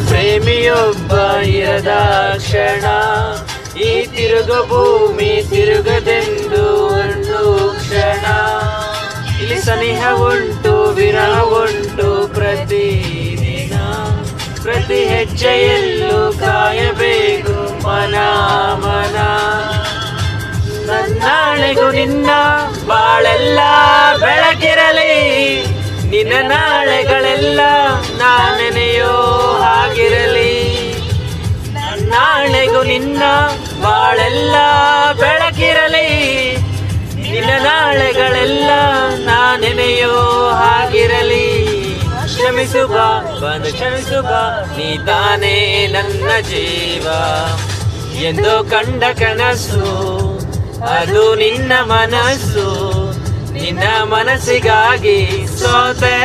ಪ್ರೇಮಿಯೊಬ್ಬ ಇರದ ಕ್ಷಣ. ಈ ತಿರುಗ ಭೂಮಿ ತಿರುಗದೆಂದು ಒಂದು ಕ್ಷಣ. ಇಲ್ಲಿ ಸನಿಹ ಉಂಟು ವಿರಹ ಉಂಟು ಪ್ರತಿದಿನ ಪ್ರತಿ ಹೆಜ್ಜೆಯಲ್ಲೂ ಕಾಯಬೇಕು ಮನ ಮನ. ನನ್ನಾಳೆಗೂ ನಿನ್ನ ಬಾಳೆಲ್ಲ ಬೆಳಕಿರಲಿ. ನಿನ್ನ ನಾಳೆಗಳೆಲ್ಲ ನಿನ್ನ ಬಾಳೆಲ್ಲ ಬೆಳಕಿರಲಿ. ನಿನ್ನ ನಾಳೆಗಳೆಲ್ಲ ನಾನೆನೆಯೋ ಹಾಗಿರಲಿ. ಕ್ಷಮಿಸು ಬಾ ಬಂದು ಕ್ಷಮಿಸು ಬಾ ನೀ ತಾನೇ ನನ್ನ ಜೀವ. ಎಂದು ಕಂಡ ಕನಸು, ಅದು ನಿನ್ನ ಮನಸ್ಸು. ನಿನ್ನ ಮನಸ್ಸಿಗಾಗಿ ಸೋತೆ